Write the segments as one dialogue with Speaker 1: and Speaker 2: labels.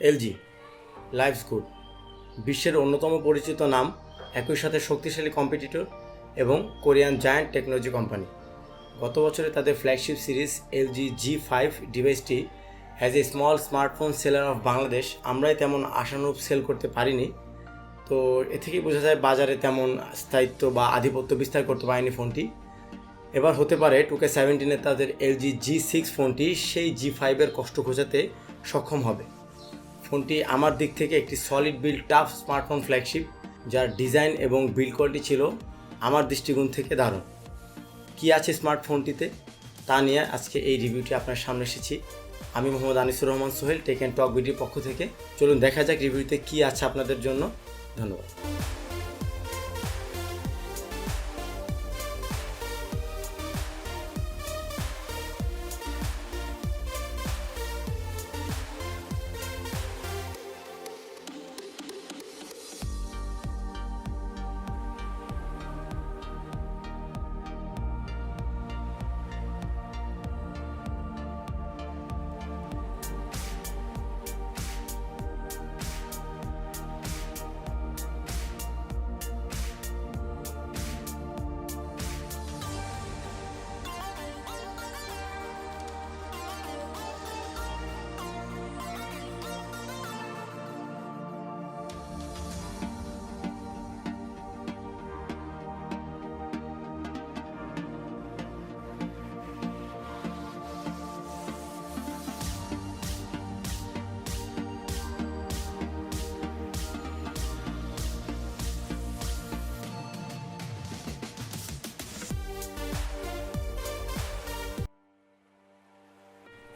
Speaker 1: LG lives good বিশ্বের অন্যতম পরিচিত নাম, একই সাথে শক্তিশালী কম্পিটিটর এবং কোরিয়ান জায়ান্ট টেকনোলজি কোম্পানি গত বছরে তাদের flagship series LG G five ডিভাইসটি as a small smartphone seller of Bangladesh আমরাই তেমন আশানুরূপ সেল করতে পারিনি। তো এ থেকেই বোঝা যায় বাজারে তেমন স্থায়িত্ব বা আধিপত্য বিস্তার করতে পারেনি ফোনটি। এবার হতে পারে টুকে সেভেন্টিনে তাদের এলজি জি সিক্স ফোনটি সেই জি ফাইভের কষ্ট খোঁজাতে সক্ষম হবে। ফোনটি আমার দিক থেকে একটি solid build tough smartphone flagship যার ডিজাইন এবং বিল্ড কোয়ালিটি ছিল আমার দৃষ্টিকোণ থেকে দারুণ। কি আছে স্মার্টফোনটিতে তা নিয়ে আজকে এই রিভিউটি আপনার সামনে এসেছি। আমি Mohammad Anisur Rahman Sohel Tech and Talk ভিডিওর পক্ষ থেকে। চলুন দেখা যাক রিভিউতে কি আছে আপনাদের জন্য। ধন্যবাদ।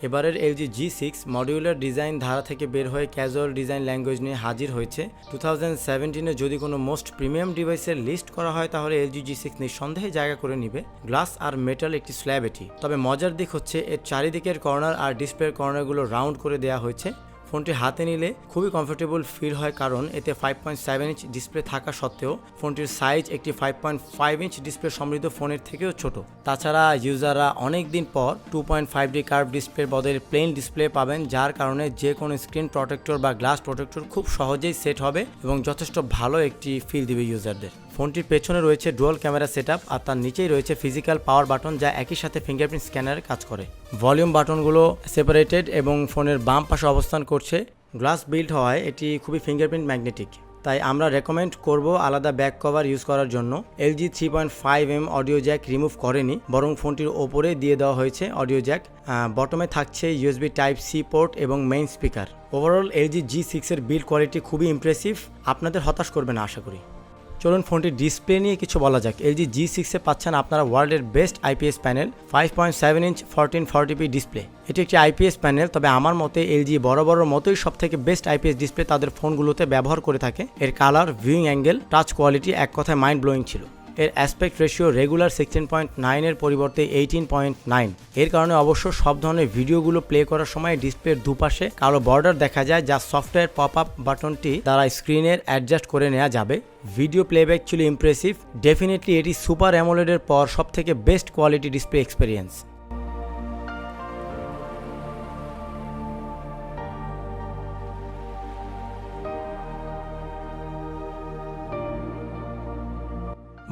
Speaker 1: এবারের LG G six modular design ধারা থেকে বের হয়ে ক্যাজুয়াল ডিজাইন ল্যাঙ্গুয়েজ নিয়ে হাজির হয়েছে। টু থাউজেন্ড সেভেন্টিনে যদি কোনো মোস্ট প্রিমিয়াম ডিভাইসের লিস্ট করা হয় তাহলে এলজি জি সিক্স নিঃসন্দেহে জায়গা করে নিবে। গ্লাস আর মেটাল একটি স্ল্যাব এটি। তবে মজার দিক হচ্ছে, এর চারিদিকের কর্নার আর ডিসপ্লের কর্নারগুলো রাউন্ড করে দেওয়া হয়েছে। ফোনটি হাতে নিলে খুবই কমফোর্টেবল ফিল হয় কারণ এতে five point seven inch display থাকা সত্ত্বেও ফোনটির সাইজ একটি five point five inch display সমৃদ্ধ ফোনের থেকেও ছোট। তাছাড়া ইউজাররা অনেক দিন পর two point five D curve ডিসপ্লের বদলে প্লেন ডিসপ্লে পাবেন, যার কারণে যে কোনো স্ক্রিন প্রোটেক্টর বা গ্লাস প্রোটেক্টর খুব সহজেই সেট হবে এবং যথেষ্ট ভালো একটি ফিল দিবে ইউজারদের ফোনটির পেছনে রয়েছে ডুয়াল ক্যামেরা সেটআপ আর তার নিচেই রয়েছে ফিজিক্যাল পাওয়ার বাটন যা একই সাথে ফিঙ্গারপ্রিন্ট স্ক্যানারের কাজ করে। ভলিউম বাটনগুলো সেপারেটেড এবং ফোনের বাম পাশে অবস্থান করছে। গ্লাস বিল্ড হওয়ায় এটি খুবই ফিঙ্গারপ্রিন্ট ম্যাগনেটিক তাই আমরা রেকমেন্ড করব আলাদা ব্যাক কভার ইউজ করার জন্য। LG three point five M audio jack remove করেনি, বরং ফোনটির ওপরে দিয়ে দেওয়া হয়েছে অডিও জ্যাক বটমে থাকছে ইউএসবি টাইপ সি পোর্ট এবং main speaker overall LG G সিক্সের বিল্ড কোয়ালিটি খুবই ইমপ্রেসিভ আপনাদের হতাশ করবে না, আশা করি। চলুন ফোনটির ডিসপ্লে নিয়ে কিছু বলা যাক। এলজি জি সিক্সে পাচ্ছেন আপনারা ওয়ার্ল্ডের best IPS panel five point seven inch fourteen forty P display এটি একটি আইপিএস প্যানেল, তবে আমার মতে এলজি বড় বড় মতোই সব থেকে বেস্ট আইপিএস ডিসপ্লে তাদের ফোনগুলোতে ব্যবহার করে থাকে। এর colour viewing angle touch quality এক কথায় মাইন্ড ব্লোয়িং ছিল। এর aspect ratio regular sixteen point নাইনের পরিবর্তে এইটিন পয়েন্ট নাইন এর কারণে অবশ্য সব ধরনের ভিডিওগুলো প্লে করার সময় ডিসপ্লের দুপাশে কালো বর্ডার দেখা যায়, যা সফটওয়্যার পপ আপ বাটনটি দ্বারা স্ক্রিনের অ্যাডজাস্ট করে নেওয়া যাবে। ভিডিও প্লেব্যাক ছিল ইমপ্রেসিভ ডেফিনেটলি এটি সুপার অ্যামোলেডের পর সবথেকে বেস্ট কোয়ালিটি ডিসপ্লে এক্সপিরিয়েন্স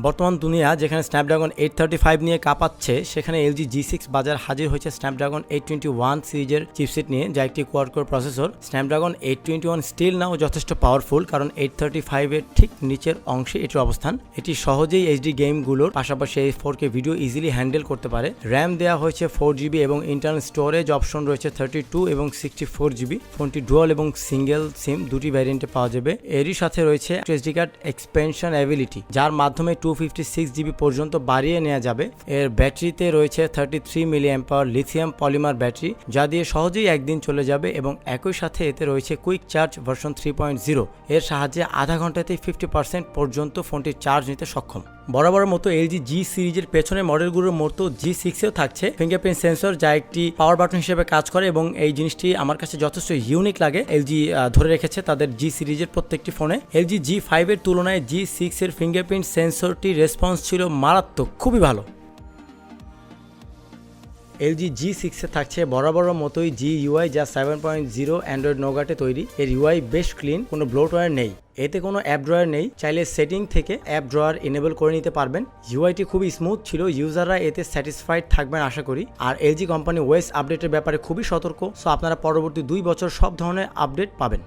Speaker 1: বর্তমান দুনিয়া যেখানে স্ন্যাপড্রাগন এইট থার্টি ফাইভ নিয়ে কাঁপাচ্ছে, সেখানে এলজি জি সিক্স বাজার হাজির হয়েছে স্ন্যাপড্রাগন এইট টোয়েন্টি ওয়ান সিরিজের চিপসেট নিয়ে, যা একটি quad core processor Snapdragon eight twenty one still now যথেষ্ট পাওয়ারফুল কারণ এইট থার্টি ফাইভের ঠিক নিচের অংশে এটির অবস্থান। এটি সহজেই এইচডি গেমগুলোর পাশাপাশি এই four K video easily handle করতে পারে। র্যাম দেওয়া হয়েছে ফোর জিবি এবং ইন্টারনাল স্টোরেজ অপশন রয়েছে থার্টি টু এবং সিক্সটি ফোর জিবি ফোনটি ডুয়াল এবং সিঙ্গেল সিম দুটি ভ্যারিয়েন্টে পাওয়া যাবে। এরই সাথে রয়েছে এসডি কার্ড এক্সপেনশন অ্যাবিলিটি যার মাধ্যমে টু ফিফটি সিক্স জিবি পর্যন্ত বাড়িয়ে নেওয়া যাবে। এর ব্যাটারিতে রয়েছে thirty three milli lithium polymer battery, যা দিয়ে সহজেই একদিন চলে যাবে এবং একই সাথে এতে রয়েছে quick charge version three point zero এর সাহায্যে আধা ঘন্টাতেই ফিফটি পার্সেন্ট পর্যন্ত ফোনটি চার্জ নিতে সক্ষম। বরাবর মতো এলজি জি সিরিজের পেছনের মডেলগুলোর মতো জি সিক্সেও থাকছে। ফিঙ্গারপ্রিন্ট সেন্সর যা একটি পাওয়ার বাটন হিসেবে কাজ করে এবং এই জিনিসটি আমার কাছে যথেষ্ট ইউনিক লাগে। এলজি ধরে রেখেছে তাদের জি সিরিজের প্রত্যেকটি ফোনে এলজি জি ফাইভের তুলনায় জি সিক্সের ফিঙ্গারপ্রিন্ট সেন্সরটি রেসপন্স ছিল মারাত্মক, খুবই ভালো। এলজি জি সিক্সে থাকছে বরাবর মতোই জি ইউআই যা সেভেন পয়েন্ট জিরো অ্যান্ড্রয়েড নোগাটে তৈরি। এর ইউআই বেশ ক্লিন কোনো ব্লোটওয়্যার নেই। এতে কোনো অ্যাপ ড্রয়ার নেই। চাইলে সেটিং থেকে অ্যাপ ড্রয়ার এনেবল করে নিতে পারবেন। ইউআইটি খুবই স্মুথ ছিল। ইউজাররা এতে স্যাটিসফাইড থাকবেন আশা করি। আর এলজি কোম্পানি ওয়েস আপডেটের ব্যাপারে খুবই সতর্ক। সো আপনারা পরবর্তী দুই বছর সব ধরনের আপডেট পাবেন।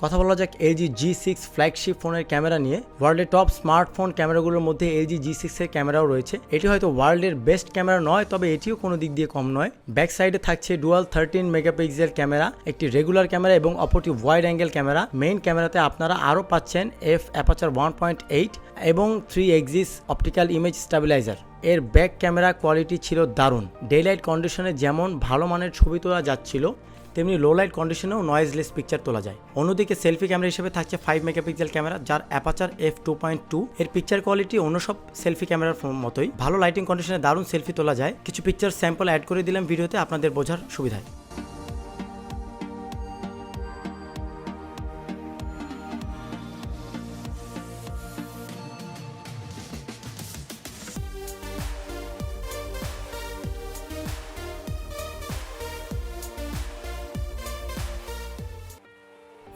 Speaker 1: কথা বলা যাক এলজি জি সিক্স ফ্ল্যাগশিপ ফোনের ক্যামেরা নিয়ে। ওয়ার্ল্ডের টপ স্মার্টফোন ক্যামেরাগুলোর মধ্যে এলজি জি সিক্সের ক্যামেরাও রয়েছে। এটি হয়তো ওয়ার্ল্ডের বেস্ট ক্যামেরা নয়, তবে এটিও কোনো দিক দিয়ে কম নয়। ব্যাক সাইডে থাকছে ডুয়াল থার্টিন মেগাপিক্সেল ক্যামেরা একটি রেগুলার ক্যামেরা এবং অপরটি ওয়াইড অ্যাঙ্গেল ক্যামেরা মেইন ক্যামেরাতে আপনারা আরও পাচ্ছেন F aperture one point eight এবং three axis optical image stabiliser এর ব্যাক ক্যামেরা কোয়ালিটি ছিল দারুণ। ডে লাইট কন্ডিশনে যেমন ভালো মানের ছবি তোলা যাচ্ছিল তেমনি লো লাইট কন্ডিশনেও নয়েজলেস পিকচার তোলা যায়। অন্যদিকে সেলফি ক্যামেরা হিসেবে থাকছে ফাইভ মেগাপিক্সেল ক্যামেরা যার aperture F two point two এর পিকচার কোয়ালিটি অন্য সব সেলফি ক্যামেরার মতোই। ভালো লাইটিং কন্ডিশনে দারুণ সেলফি তোলা যায়। কিছু পিকচার স্যাম্পল অ্যাড করে দিলাম ভিডিওতে আপনাদের বোঝার সুবিধায়।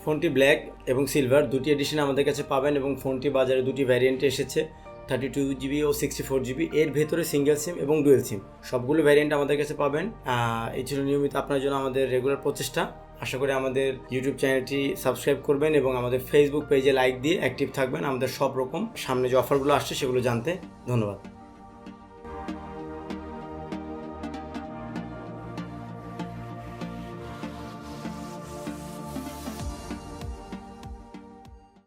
Speaker 1: ফোনটি ব্ল্যাক এবং সিলভার। দুটি এডিশন আমাদের কাছে পাবেন এবং ফোনটি বাজারে দুটি ভ্যারিয়েন্টে এসেছে থার্টি টু জিবি ও সিক্সটি ফোর জিবি এর ভেতরে সিঙ্গেল সিম এবং ডুয়েল সিম সবগুলো ভ্যারিয়েন্ট আমাদের কাছে পাবেন। এই ছিল নিয়মিত আপনার জন্য আমাদের রেগুলার প্রচেষ্টা। আশা করি আমাদের ইউটিউব চ্যানেলটি সাবস্ক্রাইব করবেন এবং আমাদের ফেসবুক পেজে লাইক দিয়ে অ্যাক্টিভ থাকবেন। আমাদের সব রকম সামনে যে অফারগুলো আসছে সেগুলো জানতে। ধন্যবাদ।